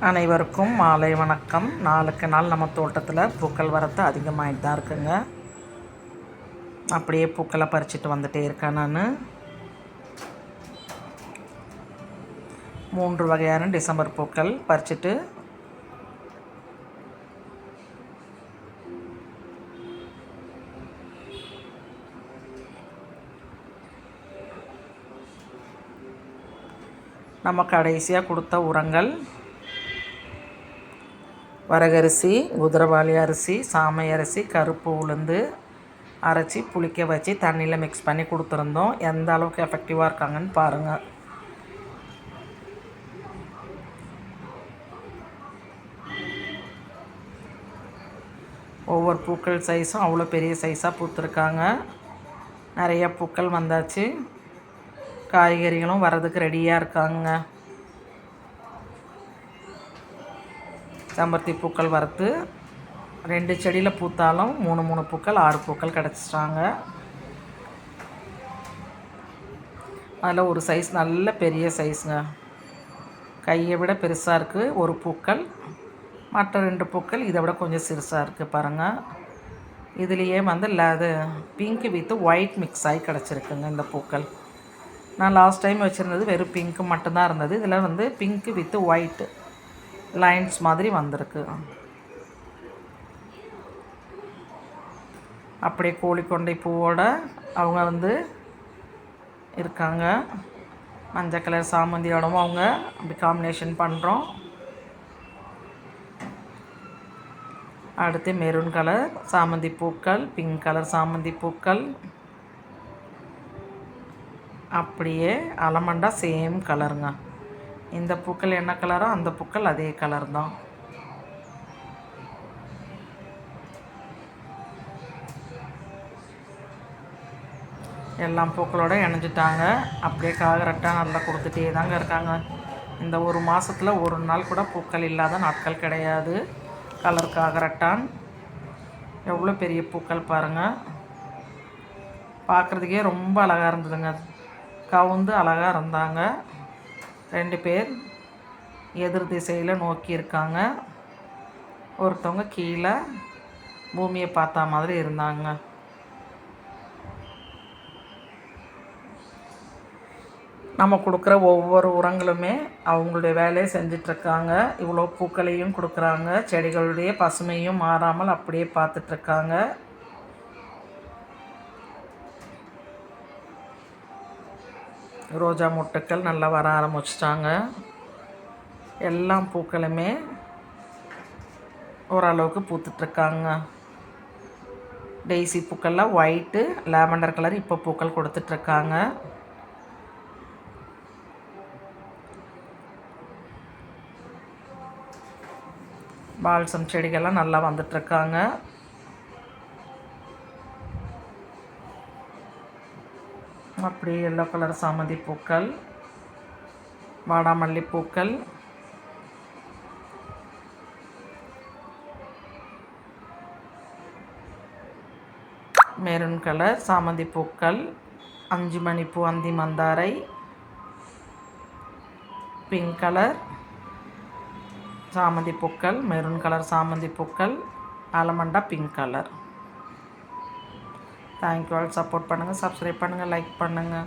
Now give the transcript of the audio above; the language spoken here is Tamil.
அனைவருக்கும் மாலை வணக்கம். நாளுக்கு நாள் நம்ம தோட்டத்தில் பூக்கள் வரத்து அதிகமாகிட்டு தான் இருக்குங்க. அப்படியே பூக்களை பறிச்சிட்டு வந்துட்டே இருக்கேன் நான். மூன்று வகையான டிசம்பர் பூக்கள் பறிச்சிட்டு நம்ம கடைசியாக கொடுத்த உரங்கள் வரகரிசி குதிரவாளி அரிசி சாமை அரிசி கருப்பு உளுந்து அரைச்சி புளிக்க வச்சு தண்ணியில் மிக்ஸ் பண்ணி கொடுத்துருந்தோம். எந்த அளவுக்கு எஃபெக்டிவாக இருக்காங்கன்னு பாருங்கள் ஒவ்வொரு பூக்கள் சைஸும் அவ்வளோ பெரிய சைஸாக பூத்துருக்காங்க. நிறைய பூக்கள் வந்தாச்சு. காய்கறிகளும் வரதுக்கு ரெடியாக இருக்காங்க. செம்பருத்தி பூக்கள் வறுத்து ரெண்டு செடியில் பூத்தாலும் மூணு மூணு பூக்கள் ஆறு பூக்கள் கிடச்சிட்டாங்க. அதில் ஒரு சைஸ் நல்ல பெரிய சைஸுங்க கையை விட பெருசாக இருக்குது ஒரு பூக்கள். மற்ற ரெண்டு பூக்கள் இதை விட கொஞ்சம் சிறுசாக இருக்குது பாருங்கள் இதுலேயே வந்து அது பிங்க் வித்து ஒயிட் மிக்ஸ் ஆகி கிடச்சிருக்குங்க இந்த பூக்கள். நான் லாஸ்ட் டைம் வச்சுருந்தது வெறும் பிங்க்கு மட்டும்தான் இருந்தது. இதில் வந்து பிங்க்கு வித்து ஒயிட்டு லைன்ஸ் மாதிரி வந்திருக்கு. அப்படியே கோழிக்கொண்டை பூவோட அவங்க வந்து இருக்காங்க. மஞ்சள் கலர் சாமந்தியோடவும் அவங்க அப்படி காம்பினேஷன் பண்ணுறோம் அடுத்து மெரூன் கலர் சாமந்தி பூக்கள் பிங்க் கலர் சாமந்தி பூக்கள். அப்படியே அலமண்டா சேம் கலருங்க இந்த பூக்கள் என்ன கலரோ அந்த பூக்கள் அதே கலர் தான். எல்லாம் பூக்களோட இணைஞ்சிட்டாங்க. அப்படியே காகரட்டாக நல்லா கொடுத்துட்டே தாங்க இருக்காங்க. இந்த ஒரு மாதத்தில் ஒரு நாள் கூட பூக்கள் இல்லாத நாட்கள் கிடையாது. கலர் காகரட்டான் எவ்வளோ பெரிய பூக்கள் பாருங்கள் பார்க்குறதுக்கே ரொம்ப அழகாக இருந்ததுங்க. கவுந்து அழகாக இருந்தாங்க. ரெண்டு பேர் எதிர் திசையில் நோக்கி இருக்காங்க ஒருத்தவங்க கீழே பூமியை பார்த்தா மாதிரி இருந்தாங்க. நம்ம கொடுக்குற ஒவ்வொரு உரங்களுமே அவங்களுடைய வேலையை செஞ்சிட்ருக்காங்க. இவ்வளோ பூக்களையும் கொடுக்குறாங்க. செடிகளுடைய பசுமையும் மாறாமல் அப்படியே பார்த்துட்ருக்காங்க. ரோஜா மொட்டுக்கள் நல்லா வர ஆரம்பிச்சிட்டாங்க. எல்லா பூக்களுமே ஓரளவுக்கு பூத்துட்ருக்காங்க. டெய்ஸி பூக்கள்லாம் ஒயிட்டு லேவண்டர் கலர் இப்போ பூக்கள் கொடுத்துட்ருக்காங்க. பால்சம் செடிகள்லாம் நல்லா வந்துட்டுருக்காங்க அப்படியே எல்லோ கலர் சாமந்தி பூக்கள் வாடாமல்லி பூக்கள். மெரூன் கலர் சாமந்தி பூக்கள் அஞ்சு மணிப்பூ அந்தி மந்தாரை. பிங்க் கலர் சாமந்தி பூக்கள் மெரூன் கலர் சாமந்தி பூக்கள் allamanda pink colour thank you all support பண்ணுங்கள் சப்ஸ்கிரைப் பண்ணுங்கள் லைக் பண்ணுங்கள்